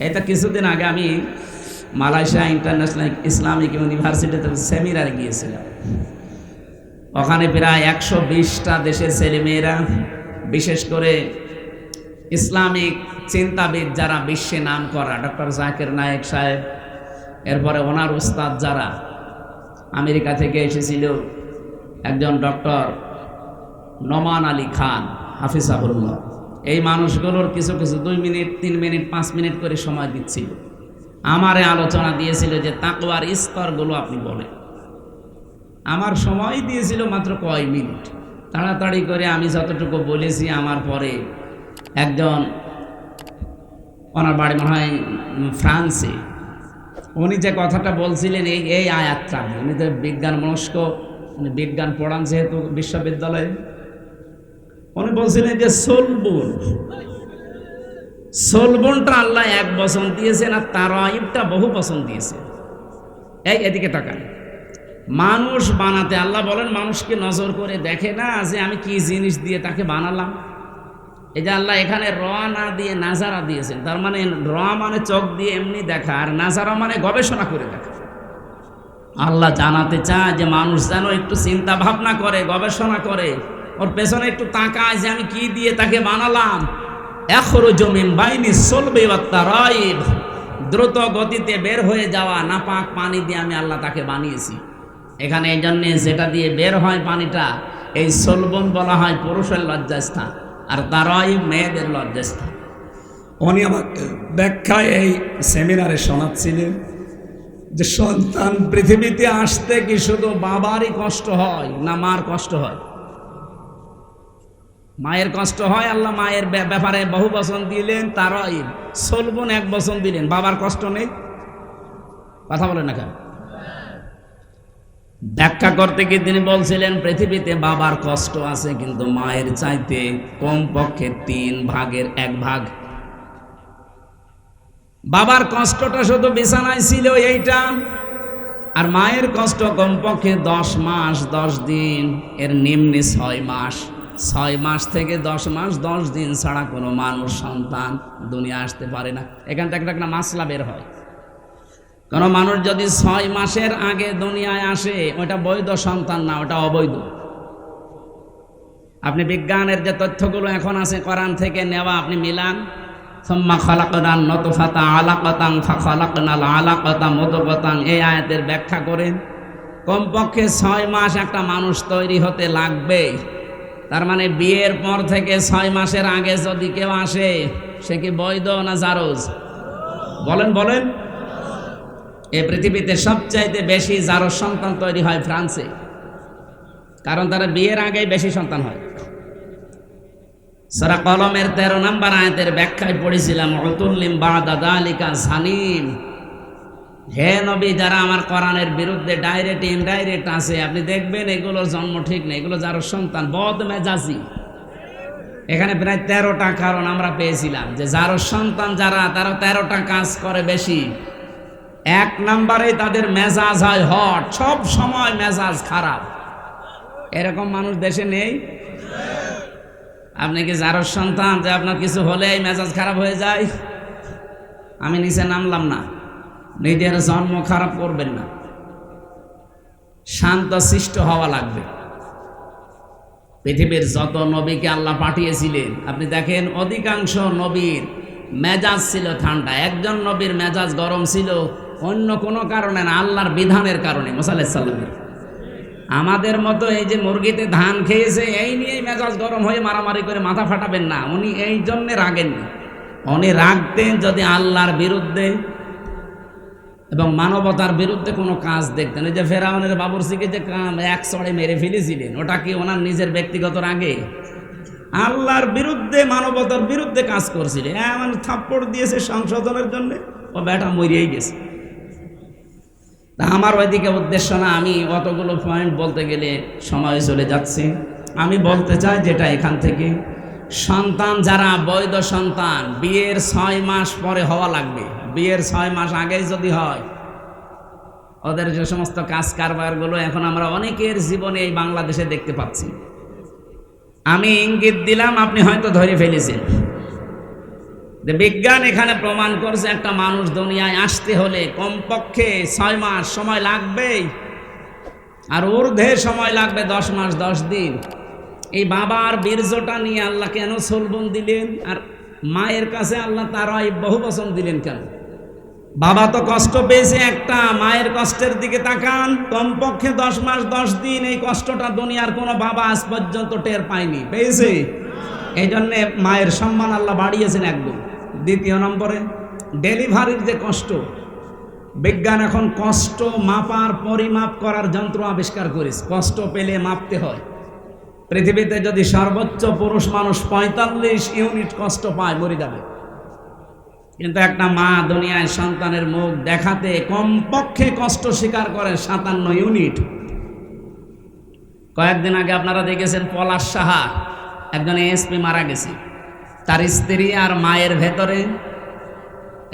এটা কিছুদিন আগে আমি মালয়েশিয়া ইন্টারন্যাশনাল ইসলামিক ইউনিভার্সিটিতে সেমিনারে গিয়েছিলাম। ওখানে প্রায় একশো বিশটা দেশের ছেলেমেয়েরা, বিশেষ করে ইসলামিক চিন্তাবিদ যারা বিশ্বে নাম করা, ডক্টর জাকির নায়েক সাহেব, এরপরে ওনার উস্তাদ যারা আমেরিকা থেকে এসেছিল, একজন ডক্টর নমান আলী খান, হাফিজাহুল্লাহ। এই মানুষগুলোর কিছু কিছু দুই মিনিট, তিন মিনিট, পাঁচ মিনিট করে সময় দিচ্ছিল। আমারে আলোচনা দিয়েছিল যে তাকওয়ার স্তরগুলো আপনি বলেন। আমার সময় দিয়েছিল মাত্র কয় মিনিট। তাড়াতাড়ি করে আমি যতটুকু বলেছি আমার পরে একজন, ওনার বাড়ি মনে হয় ফ্রান্সে, উনি যে কথাটা বলছিলেন এই এই আয়াতটা, উনি তো বিজ্ঞান মনস্ক বিজ্ঞান পড়ান যেহেতু বিশ্ববিদ্যালয়ে। উনি বলছিলেন যে সোলবুন। সোলবনটা আল্লাহ এক বছর দিয়েছেন আর তার আইবটা বহু বছর দিয়েছে। এই এদিকে তাকান। মানুষ বানাতে, আল্লাহ বলেন, মানুষকে নজর করে দেখে না যে আমি কি জিনিস দিয়ে তাকে বানালাম। এই যে আল্লাহ এখানে র না দিয়ে নাজারা দিয়েছেন, তার মানে র মানে চোখ দিয়ে এমনি দেখা আর নাজারা মানে গবেষণা করে দেখা। আল্লাহ জানাতে চায় যে মানুষ যেন একটু চিন্তা ভাবনা করে, গবেষণা করে। ওর পেছনে একটু তাকায় যে আমি কি দিয়ে তাকে বানালাম। এখরো জমিন বাইনি চলবে দ্রুত গতিতে বের হয়ে যাওয়া নাপাক পানি দিয়ে আমি আল্লাহ তাকে বানিয়েছি। এখানে এই জন্যে যেটা দিয়ে বের হয় পানিটা, এই সলবন বলা হয় পুরুষের লজ্জাস্থান আর তারাই মেয়েদের লজ্জাস্থান। উনি আমাকে ব্যাখ্যায় এই সেমিনারে শোনাচ্ছিলেন যে সন্তান পৃথিবীতে আসতে কি শুধু বাবারই কষ্ট হয় না মার কষ্ট হয়? মায়ের কষ্ট হয়, আল্লাহ মায়ের ব্যা- ব্যাপারে বহু বচন দিলেন তারাই সলবন এক বচন দিলেন। বাবার কষ্ট নেই? কথা বলেন না কেন? ব্যাখ্যা করতে গিয়ে তিনি বলছিলেন, পৃথিবীতে বাবার কষ্ট আছে, কিন্তু মায়ের চাইতে কমপক্ষে তিন ভাগের এক ভাগ। বাবার কষ্টটা শুধু বিছানায় ছিল এইটা, আর মায়ের কষ্ট কমপক্ষে দশ মাস, দশ দিন, এর নিম্নে ছয় মাস। ছয় মাস থেকে দশ মাস, দশ দিন ছাড়া কোনো মানুষ সন্তান দুনিয়া আসতে পারে না। এখান থেকে একটা মাসলা বের হয়। কোনো মানুষ যদি ছয় মাসের আগে দুনিয়ায় আসে, ওটা বৈধ সন্তান না, ওটা অবৈধ। আপনি বিজ্ঞানের যে তথ্যগুলো এখন আছে কোরআন থেকে নেওয়া, আপনি মিলান। সম্মা খালাকান নতফাতা আলাকাতাং ফাখালাকনাল আলাকাতা মদকতাং এই আয়াতের ব্যাখ্যা করেন। কমপক্ষে ছয় মাস একটা মানুষ তৈরি হতে লাগবে। তার মানে বিয়ের পর থেকে ছয় মাসের আগে যদি কেউ আসে, সে কি বৈধ না জারজ? বলেন বলেন। এই পৃথিবীতে সবচাইতে বেশি জারজ সন্তান তৈরি হয় ফ্রান্সে। কারণ তারা বিয়ের আগেই বেশি সন্তান হয়। সারা কলমের তেরো নাম্বার আয়াতের ব্যাখ্যায় পড়েছিলাম অতুল্লিম বা দাদা আলিকা সানিম হে নবী, যারা আমার কোরআনের বিরুদ্ধে ডাইরেক্ট ইনডাইরেক্ট আছে, আপনি দেখবেন এগুলোর জন্ম ঠিক নেই, এগুলো যার সন্তান, বদ মেজাজি। এখানে প্রায় তেরোটা কারণ আমরা পেয়েছিলাম, যে যার সন্তান যারা, তারা তেরোটা কাজ করে বেশি। এক নম্বরে তাদের মেজাজ হয় হট, সব সময় মেজাজ খারাপ। এরকম মানুষ দেশে নেই? আপনি কি যার সন্তান, যে আপনার কিছু হলেই মেজাজ খারাপ হয়ে যায়? আমি নিচে নামলাম না। নিজের জন্ম খারাপ করবেন না। শান্ত সৃষ্ট হওয়া লাগবে। পৃথিবীর যত নবীকে আল্লাহ পাঠিয়েছিলেন, আপনি দেখেন অধিকাংশ নবীর মেজাজ ছিল ঠান্ডা। একজন নবীর মেজাজ গরম ছিল, অন্য কোনো কারণে না, আল্লাহর বিধানের কারণে মোসাল্লামের আমাদের মতো এই যে মুরগিতে ধান খেয়েছে, এই নিয়েই মেজাজ গরম হয়ে মারামারি করে মাথা ফাটাবেন না। উনি এই জন্যে রাগেননি। উনি রাখতেন যদি আল্লাহর বিরুদ্ধে এবং মানবতার বিরুদ্ধে কোনো কাজ দেখতেন। ওই যে ফেরাউনের বাবুরসিকে যে কাম এক চড়ে মেরে ফেলেছিলেন, ওটা কি ওনার নিজের ব্যক্তিগত রাগে? আল্লাহর বিরুদ্ধে, মানবতার বিরুদ্ধে কাজ করছিলেন। এমন থাপ্পড় দিয়েছে সংশোধনের জন্য। ও বেটা মরিয়েই গেছে। তা আমার ওইদিকে উদ্দেশ্য না, আমি অতগুলো পয়েন্ট বলতে গেলে সময় চলে যাচ্ছে। আমি বলতে চাই যেটা এখান থেকে, সন্তান যারা বৈধ সন্তান, বিয়ের ছয় মাস পরে হওয়া লাগবে। বিয়ের ছয় মাস আগেই যদি হয়, ওদের যে সমস্ত কাজ কারবারগুলো এখন আমরা অনেকের জীবনে এই বাংলাদেশে দেখতে পাচ্ছি। আমি ইঙ্গিত দিলাম, আপনি হয়তো ধরে ফেলেছেন। যে বিজ্ঞান এখানে প্রমাণ করছে, একটা মানুষ দুনিয়ায় আসতে হলে কমপক্ষে ছয় মাস সময় লাগবেই, আর ঊর্ধ্বে সময় লাগবে দশ মাস, দশ দিন। এই বাবার বীর্যটা নিয়ে আল্লাহ কেন সলবন দিলেন, আর মায়ের কাছে আল্লাহ তারাই বহু বচন দিলেন কেন? বাবা তো কষ্ট পেয়েছে একটা, মায়ের কষ্টের দিকে তাকান। কমপক্ষে দশ মাস, দশ দিন এই কষ্টটা দুনিয়ার কোনো বাবা আজ পর্যন্ত টের পায়নি। পেয়েছে? এই জন্যে মায়ের সম্মান আল্লাহ বাড়িয়েছেন একদম দ্বিতীয় নম্বরে, ডেলিভারির যে কষ্ট, বিজ্ঞান এখন কষ্ট মাপার, পরিমাপ করার যন্ত্র আবিষ্কার করিস কষ্ট পেলে মাপতে হয়। পৃথিবীতে যদি সর্বোচ্চ পুরুষ মানুষ পঁয়তাল্লিশ ইউনিট কষ্ট পায়, মরে যাবে। কিন্তু একটা মা দুনিয়ায় সন্তানের মুখ দেখাতে কমপক্ষে কষ্ট স্বীকার করে সাতান্ন ইউনিট। কয়েকদিন আগে আপনারা দেখেছেন পলাশ সাহা, একজন এসপি মারা গেছে। তার স্ত্রী আর মায়ের ভেতরে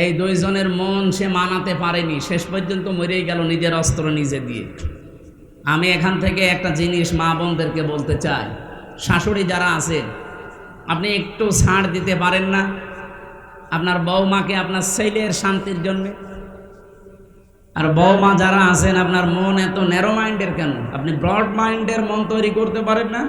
এই দুইজনের মন সে মানাতে পারেনি। শেষ পর্যন্ত মরেই গেল নিজের অস্ত্র নিজে দিয়ে। আমি এখান থেকে একটা জিনিস মা বোনদেরকে বলতে চাই। শাশুড়ি যারা আছেন আপনি একটু ছাড় দিতে পারেন না? আপনার বৌমাকে আপনার ছেলের শান্তির জন্যে। আর বৌমা যারা আছেন, আপনার মন এত ন্যারো মাইন্ডের কেন? আপনি ব্রড মাইন্ডের মন তৈরি করতে পারেন না?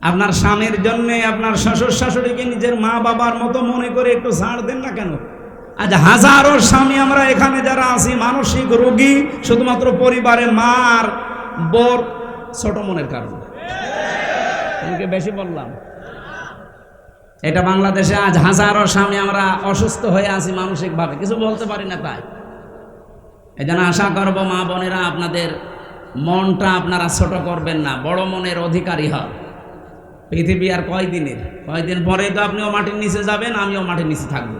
আপনার স্বামীর জন্যে, আপনার শ্বশুর শাশুড়িকে নিজের মা বাবার মতো মনে করে একটু ছাড় দেন না কেন? আজ হাজারো স্বামী আমরা এখানে যারা আছি, মানসিক রোগী, শুধুমাত্র পরিবারে মার, বোর, ছোট মনের কারণে। বেশি বললাম। এটা বাংলাদেশে আজ হাজারো স্বামী আমরা অসুস্থ হয়ে আছি মানসিকভাবে। কিছু বলতে পারি না তাই। এই জন্য আশা করব মা বোনেরা, আপনাদের মনটা আপনারা ছোট করবেন না, বড় মনের অধিকারী হন। পৃথিবী আর কয়দিনের? কয়দিন পরে তো আপনিও মাটির নিচে যাবেন, আমিও মাটির নিচে থাকব।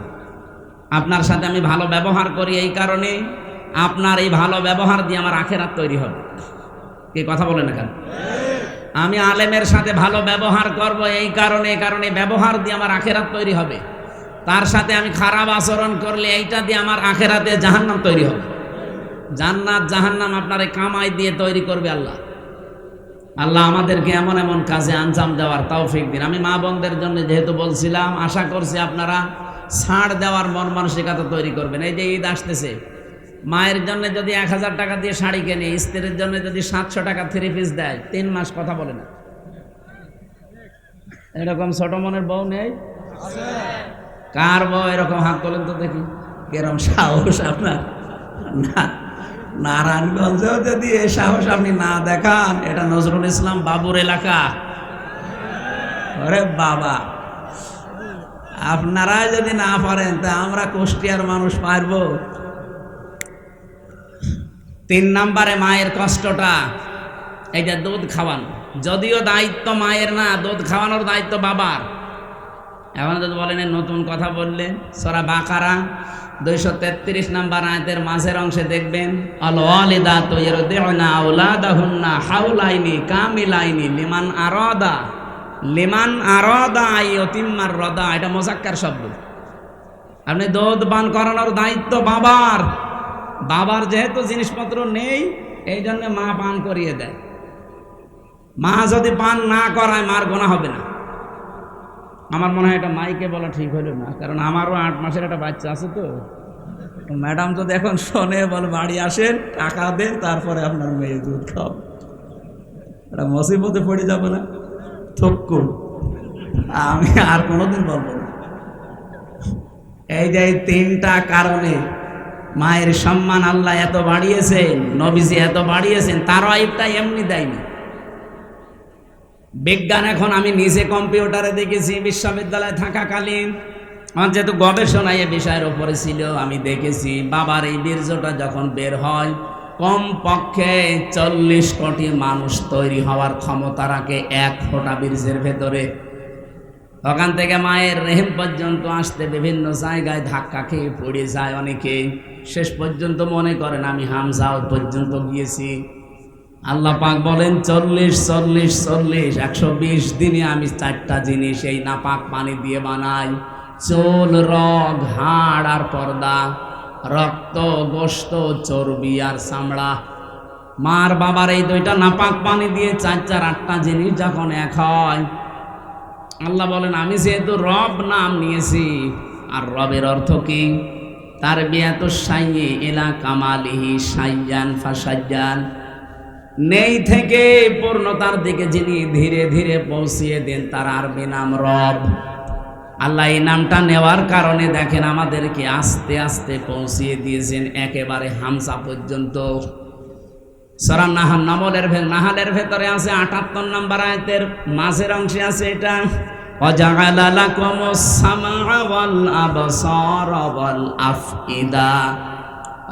আপনার সাথে আমি ভালো ব্যবহার করি এই কারণে আপনার এই ভালো ব্যবহার দিয়ে আমার আখেরাত তৈরি হবে। কে কথা বলে না কেন? আমি আলেমের সাথে ভালো ব্যবহার করব এই কারণে কারণে ব্যবহার দিয়ে আমার আখেরাত তৈরি হবে। তার সাথে আমি খারাপ আচরণ করলে এইটা দিয়ে আমার আখেরাতে জাহান্নাম তৈরি হবে। জান্নাত, জাহান্নাম আপনার এই কামাই দিয়ে তৈরি করবে আল্লাহ। আল্লাহ আমাদেরকে এমন এমন কাজে আঞ্জাম দেওয়ার তৌফিক দিন। আমি মা বোনদের জন্য যেহেতু বলছিলাম, আশা করছি আপনারা ছাড় দেওয়ার মন মানসিকতা তৈরি করবেন। এই যে ঈদ আসতেছে মায়ের জন্য যদি এক হাজার টাকা দিয়ে শাড়ি কেনে, স্ত্রীর জন্য যদি সাতশো টাকা থ্রি পিস দেয়, তিন মাস কথা বলে না। এরকম ছোট মনের বউ নেই? কার বউ এরকম? হাত তোলেন তো দেখি, কেরম সাহস আপনার। না, নারায়ণগঞ্জেও যদি এই সাহস আপনি না দেখান, এটা নজরুল ইসলাম বাবুর এলাকা। ওরে বাবা। আপনারা যদি না পারেন, তা আমরা কুষ্টিয়ার মানুষ পারব। তিন নম্বরে মায়ের কষ্টটা যে দুধ খাওয়ানো। যদিও দায়িত্ব মায়ের না, দুধ খাওয়ানোর দায়িত্ব বাবার। এখন যদি বলেন নতুন কথা বললেন সরা বাকারা, দুইশো তেত্রিশ নাম্বার আয়তের মাঝের অংশে দেখবেন অল অলিদা তৈর দেহনা ওলাদাহুন্না হাউলাইনি কামিলাইনি লিমান আরদা। লিমান আরদা আই অতিম্মার রদা, এটা মোজাক্কার শব্দ। আপনি দুধ পান করানোর দায়িত্ব বাবার। বাবার যেহেতু জিনিসপত্র নেই, এই জন্য মা পান করিয়ে দেয়। মা যদি পান না করায় মার গোনা হবে না। আমার মনে হয় এটা মাইকে বলা ঠিক হলো না, কারণ আমারও আট মাসের একটা বাচ্চা আছে তো। ম্যাডাম যদি এখন শোনে, বলে, বাড়ি আসেন, টাকা দেন, তারপরে আপনার মেয়ে দুধ খাও। এটা মসিবতে পড়ে যাবে না। থক্কু আমি আর কোনোদিন বলব না। এই যে তিনটা কারণে মায়ের সম্মান আল্লাহ এত বাড়িয়েছেন, নবীজি এত বাড়িয়েছেন, তার আইবটা এমনি দেয়নি। বিজ্ঞান এখন আমি নিজে কম্পিউটারে দেখেছি, বিশ্ববিদ্যালয়ে থাকাকালীন। আমার যেহেতু গবেষণা এ বিষয়ের ওপরে ছিল, আমি দেখেছি, বাবার এই বীর্যটা যখন বের হয় কম পক্ষে চল্লিশ কোটি মানুষ তৈরি হওয়ার ক্ষমতা রাখে এক ফোঁটা বীর্যের ভেতরে। ওখান থেকে মায়ের রেহেম পর্যন্ত আসতে বিভিন্ন জায়গায় ধাক্কা খেয়ে পড়ে যায় অনেকে। শেষ পর্যন্ত মনে করেন, আমি হামজাও পর্যন্ত গিয়েছি। আল্লাহ পাক বলেন, চল্লিশ চল্লিশ চল্লিশ, একশো বিশ দিনে আমি চারটা জিনিস এই নাপাক পানি দিয়ে বানাই। চোল, রগ, হাড় আর পর্দা, রক্ত গোস্ত চর্বি আর চামড়া। মার বাবার এই দুইটা নাপাক পানি দিয়ে চার চার আটটা জিনিস যখন এক হয় আল্লাহ বলেন, আমি যেহেতু রব নাম নিয়েছি, আর রবের অর্থ কি? তার বিয়াত সাইয়ে এলা কামালিহি সাইয়ান ফাসাইয়ান। নেই থেকে পূর্ণতার দিকে যিনি ধীরে ধীরে পৌঁছিয়ে দেন, তার আরবি নাম রব। আল্লাহ এই নামটা নেওয়ার কারণে দেখেন আমাদেরকে আস্তে আস্তে পৌঁছিয়ে দিয়েছেন, একেবারে হামসা পর্যন্ত। সরা নাহাল নামলের ভে নাহালের ভেতরে আছে আটাত্তর নম্বর আয়তের মাঝের অংশে আছে এটা وَجَعَلَ لَكُمُ السَّمْعَ وَالْأَبْصَارَ وَالْأَفْئِدَةَ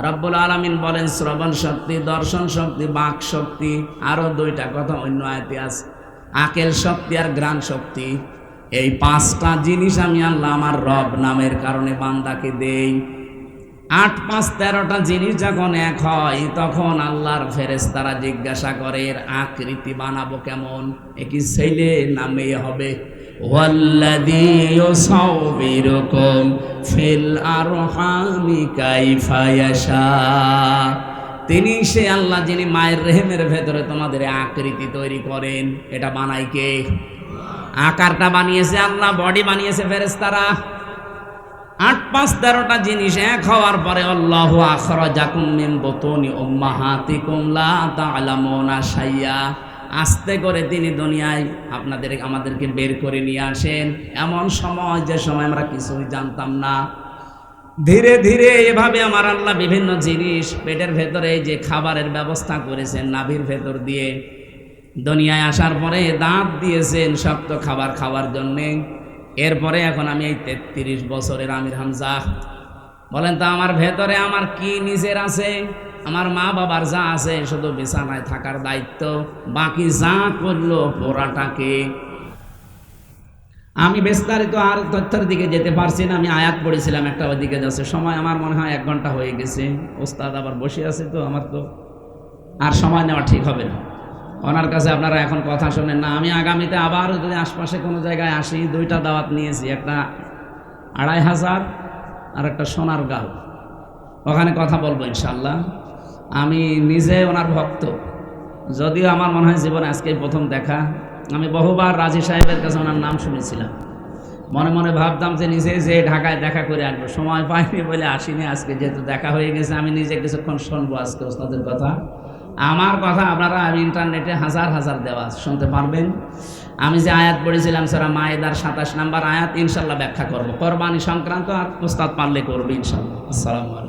রব্বুল আলামিন বলেন শ্রবণ শক্তি দর্শন শক্তি বাক শক্তি আরো দুইটা কথা অন্য আয়তে আছে আকেল শক্তি আর গ্রাণ শক্তি এই পাঁচটা জিনিস আমি আল্লাহ আমার রব নামের কারণে বান্দাকে দেই আট পাঁচ তেরোটা জিনিস যখন এক হয়, তখন আল্লাহর ফেরেশতারা জিজ্ঞাসা করে, এর আকৃতি বানাবো কেমন? এ কি ছেলে না মেয়ে হবে? ফিল তিনি সে আল্লাহ যিনি মায়ের রেহেমের ভেতরে তোমাদের আকৃতি তৈরি করেন। এটা বানাই কে? আকারটা বানিয়েছে আল্লাহ, বডি বানিয়েছে ফেরেশতারা। আট পাঁচ তেরোটা জিনিস এক হওয়ার পরে আল্লাহ আখরাজাকুম মিন বুতুনি উম্মাহাতিকুম লা তা'লামুনা শাইয়া। আস্তে করে তিনি দুনিয়ায় আপনাদের, আমাদেরকে বের করে নিয়ে আসেন। এমন সময়, যে সময় আমরা কিছুই জানতাম না। ধীরে ধীরে এভাবে আমার আল্লাহ বিভিন্ন জিনিস পেটের ভেতরে যে খাবারের ব্যবস্থা করেছেন নাভির ভেতর দিয়ে, দুনিয়ায় আসার পরে দাঁত দিয়েছেন শক্ত খাবার খাওয়ার জন্যে। এরপরে এখন আমি এই তেত্রিশ বছরের আমির হামজা। বলেন তো, আমার ভেতরে আমার কি নিজের আছে? আমার মা বাবার যা আছে, শুধু বিছানায় থাকার দায়িত্ব। বাকি যা করল পোড়াটাকে। আমি বিস্তারিত আর তথ্যের দিকে যেতে পারছি না, আমি আয়াত পড়েছিলাম একটা ওইদিকে যাচ্ছে। সময় আমার মনে হয় এক ঘণ্টা হয়ে গেছে। ওস্তাদ আবার বসে আছে তো, আমার তো আর সময় নেওয়া ঠিক হবে না। ওনার কাছে আপনারা এখন কথা শোনেন না। আমি আগামীতে আবার যদি আশপাশে কোনো জায়গায় আসি, দুইটা দাওয়াত নিয়েছি, একটা আড়াই হাজার আর একটা সোনার গাল। ওখানে কথা বলব ইনশাল্লাহ আমি নিজে ওনার ভক্ত। যদিও আমার মনে হয় জীবনে আজকে প্রথম দেখা। আমি বহুবার রাজি সাহেবের কাছে ওনার নাম শুনেছিলাম। মনে মনে ভাবতাম যে নিজে যে ঢাকায় দেখা করে আসব। সময় পাইনি বলে আসিনি। আজকে যেহেতু দেখা হয়ে গেছে, আমি নিজে কিছুক্ষণ শুনব আজকে ওস্তাদের কথা। আমার কথা আপনারা আমি ইন্টারনেটে হাজার হাজার দেওয়া শুনতে পারবেন? আমি যে আয়াত পড়েছিলাম সেরা মায়েদার সাতাশ নাম্বার আয়াত, ইনশাল্লাহ ব্যাখ্যা করব। কোরবানি সংক্রান্ত আর প্রস্তাব পারলে করব ইনশাল্লাহ। আসসালামু আলাইকুম।